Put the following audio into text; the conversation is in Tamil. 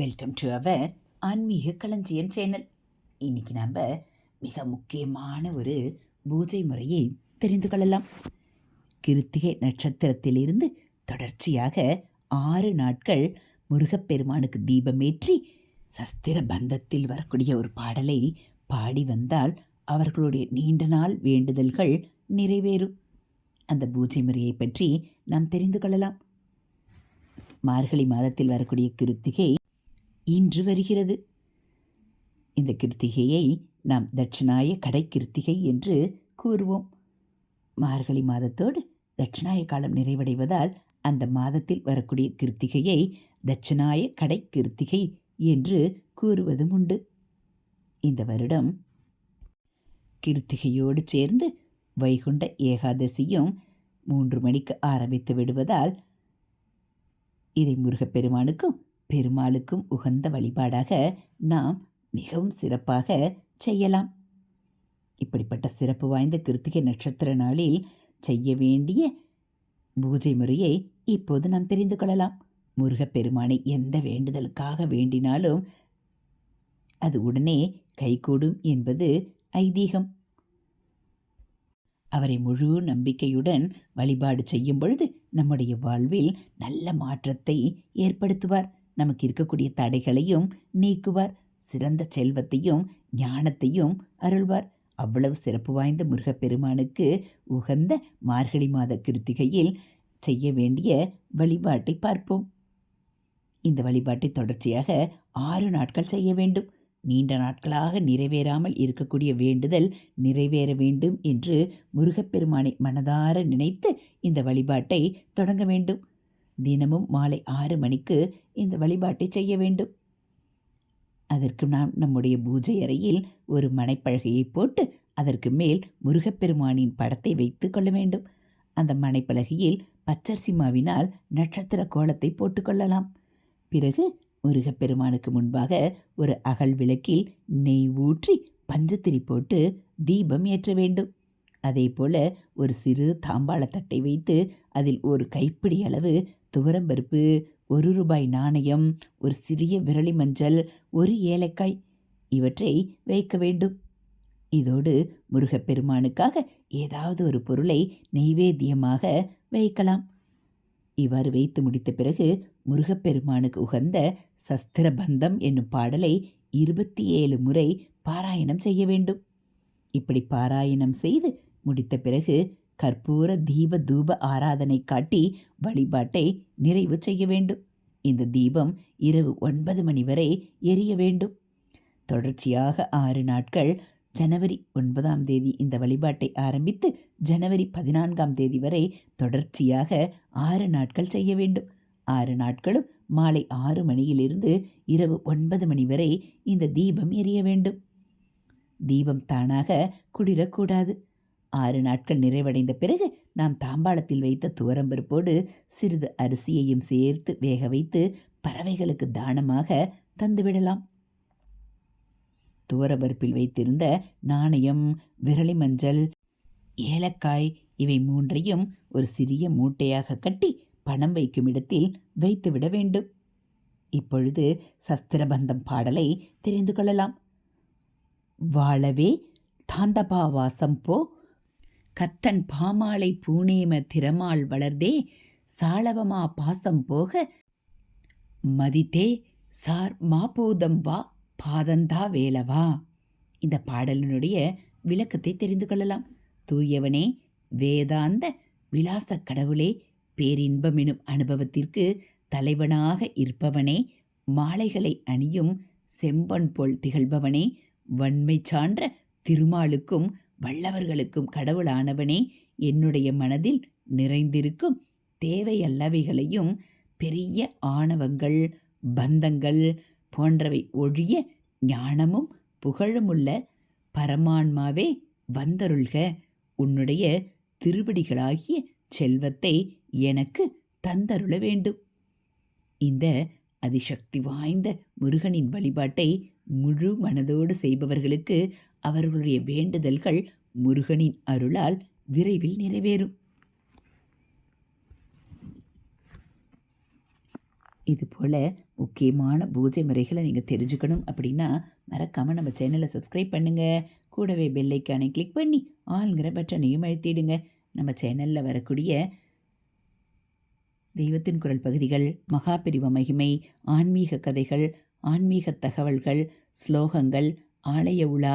வெல்கம் டு அவர் ஆன்மீக களஞ்சியம் சேனல். இன்னைக்கு நம்ம மிக முக்கியமான ஒரு பூஜை முறையை தெரிந்து கொள்ளலாம். கிருத்திகை நட்சத்திரத்திலிருந்து தொடர்ச்சியாக ஆறு நாட்கள் முருகப்பெருமானுக்கு தீபமேற்றி சஸ்திர பந்தத்தில் வரக்கூடிய ஒரு பாடலை பாடி வந்தால் அவர்களுடைய நீண்ட நாள் வேண்டுதல்கள் நிறைவேறும். அந்த பூஜை முறையை பற்றி நாம் தெரிந்து கொள்ளலாம். மார்கழி மாதத்தில் வரக்கூடிய கிருத்திகை இன்று வருகிறது. இந்த கிருத்திகையை நாம் தட்சிணாய கடை கிருத்திகை என்று கூறுவோம். மார்கழி மாதத்தோடு தட்சிணாய காலம் நிறைவடைவதால் அந்த மாதத்தில் வரக்கூடிய கிருத்திகையை தட்சிணாய கடை கிருத்திகை என்று கூறுவதும் உண்டு. இந்த வருடம் கிருத்திகையோடு சேர்ந்து வைகுண்ட ஏகாதசியும் மூன்று மணிக்கு ஆரம்பித்து விடுவதால் இதை முருகப்பெருமானுக்கும் பெருமாளுக்கும் உகந்த வழிபாடாக நாம் மிகவும் சிறப்பாக செய்யலாம். இப்படிப்பட்ட சிறப்பு வாய்ந்த கிருத்திகை நட்சத்திர நாளில் செய்ய வேண்டிய பூஜை முறையை இப்போது நாம் தெரிந்து கொள்ளலாம். முருகப்பெருமானை எந்த வேண்டுதலுக்காக வேண்டினாலும் அது உடனே கைகூடும் என்பது ஐதீகம். அவரை முழு நம்பிக்கையுடன் வழிபாடு செய்யும் பொழுது நம்முடைய வாழ்வில் நல்ல மாற்றத்தை ஏற்படுத்துவார். நமக்கு இருக்கக்கூடிய தடைகளையும் நீக்குவார். சிறந்த செல்வத்தையும் ஞானத்தையும் அருள்வார். அவ்வளவு சிறப்பு வாய்ந்த முருகப்பெருமானுக்கு உகந்த மார்கழி மாத கிருத்திகையில் செய்ய வேண்டிய வழிபாட்டை பார்ப்போம். இந்த வழிபாட்டை தொடர்ச்சியாக ஆறு நாட்கள் செய்ய வேண்டும். நீண்ட நாட்களாக நிறைவேறாமல் இருக்கக்கூடிய வேண்டுதல் நிறைவேற வேண்டும் என்று முருகப்பெருமானை மனதார நினைத்து இந்த வழிபாட்டை தொடங்க வேண்டும். தினமும் மாலை ஆறு மணிக்கு இந்த வழிபாட்டை செய்ய வேண்டும். அதற்கு நாம் நம்முடைய பூஜை அறையில் ஒரு மனைப்பலகையை போட்டு அதற்கு மேல் முருகப்பெருமானின் படத்தை வைத்து கொள்ள வேண்டும். அந்த மனைப்பலகையில் பச்சரிசி மாவினால் நட்சத்திர கோலத்தை போட்டுக்கொள்ளலாம் பிறகு முருகப்பெருமானுக்கு முன்பாக ஒரு அகல் விளக்கில் நெய் ஊற்றி பஞ்சத்திரி போட்டு தீபம் ஏற்ற வேண்டும். அதே போல ஒரு சிறு தாம்பாளத்தட்டை வைத்து அதில் ஒரு கைப்பிடி அளவு துவரம்பருப்பு ஒரு ரூபாய் நாணயம் ஒரு சிறிய விரலி மஞ்சள் ஒரு ஏலக்காய் இவற்றை வைக்க வேண்டும். இதோடு முருகப்பெருமானுக்காக ஏதாவது ஒரு பொருளை நெய்வேத்தியமாக வைக்கலாம். இவ்வாறு வைத்து முடித்த பிறகு முருகப்பெருமானுக்கு உகந்த சஸ்திர பந்தம் என்னும் பாடலை இருபத்தி ஏழு முறை பாராயணம் செய்ய வேண்டும். இப்படி பாராயணம் செய்து முடித்த பிறகு கற்பூர தீப தூப ஆராதனை காட்டி வழிபாட்டை நிறைவு செய்ய வேண்டும். இந்த தீபம் இரவு ஒன்பது மணி வரை எரிய வேண்டும். தொடர்ச்சியாக ஆறு நாட்கள் ஜனவரி ஒன்பதாம் தேதி இந்த வழிபாட்டை ஆரம்பித்து ஜனவரி பதினான்காம் தேதி வரை தொடர்ச்சியாக ஆறு நாட்கள் செய்ய வேண்டும். ஆறு நாட்களும் மாலை ஆறு மணியிலிருந்து இரவு ஒன்பது மணி வரை இந்த தீபம் எரிய வேண்டும். தீபம் தானாக குளிரக்கூடாது. ஆறு நாட்கள் நிறைவடைந்த பிறகு நாம் தாம்பாளத்தில் வைத்த துவரம்பருப்போடு சிறிது அரிசியையும் சேர்த்து வேக வைத்து பறவைகளுக்கு தானமாக தந்துவிடலாம் துவரபருப்பில் வைத்திருந்த நாணயம் விரலி மஞ்சள் ஏலக்காய் இவை மூன்றையும் ஒரு சிறிய மூட்டையாக கட்டி பணம் வைக்கும் இடத்தில் வைத்துவிட வேண்டும். இப்பொழுது சஸ்திரபந்தம் பாடலை தெரிந்து கொள்ளலாம். வாழவே தாந்தபா வாசம் போ கத்தன் பாமாலை பூனேம திறமால் வளர்தே சாளவமா பாசம் போக மதித்தே சார் மாபூதம் வா பாதந்தா வேலவா? இந்த பாடலினுடைய விளக்கத்தை தெரிந்து கொள்ளலாம். தூயவனே வேதாந்த விலாச கடவுளே பேரின்பமெனும் அனுபவத்திற்கு தலைவனாக இருப்பவனே மாலைகளை அணியும் செம்பன் போல் திகழ்பவனே வன்மை சான்ற திருமாலுக்கும் வல்லவர்களுக்கும் கடவுளானவனே என்னுடைய மனதில் நிறைந்திருக்கும் தேவையல்லவைகளையும் பெரிய ஆணவங்கள் பந்தங்கள் போன்றவை ஒழிய ஞானமும் புகழுமுள்ள பரமான்மாவே வந்தருள்க. உன்னுடைய திருவடிகளாகிய செல்வத்தை எனக்கு தந்தருள வேண்டும். இந்த அதிசக்தி வாய்ந்த முருகனின் வழிபாட்டை முழு மனதோடு செய்பவர்களுக்கு அவர்களுடைய வேண்டுதல்கள் முருகனின் அருளால் விரைவில் நிறைவேறும். இது போல் முக்கியமான பூஜை முறைகளை நீங்கள் தெரிஞ்சுக்கணும் அப்படின்னா மறக்காமல் நம்ம சேனலை சப்ஸ்கிரைப் பண்ணுங்கள் கூடவே பெல்லைக்கானை கிளிக் பண்ணி ஆளுங்கிற பட்டனையும் அழுத்திடுங்க. நம்ம சேனலில் வரக்கூடிய தெய்வத்தின் குரல் பகுதிகள் மகாபிரிவ மகிமை ஆன்மீக கதைகள் ஆன்மீக தகவல்கள் ஸ்லோகங்கள் ஆலய உலா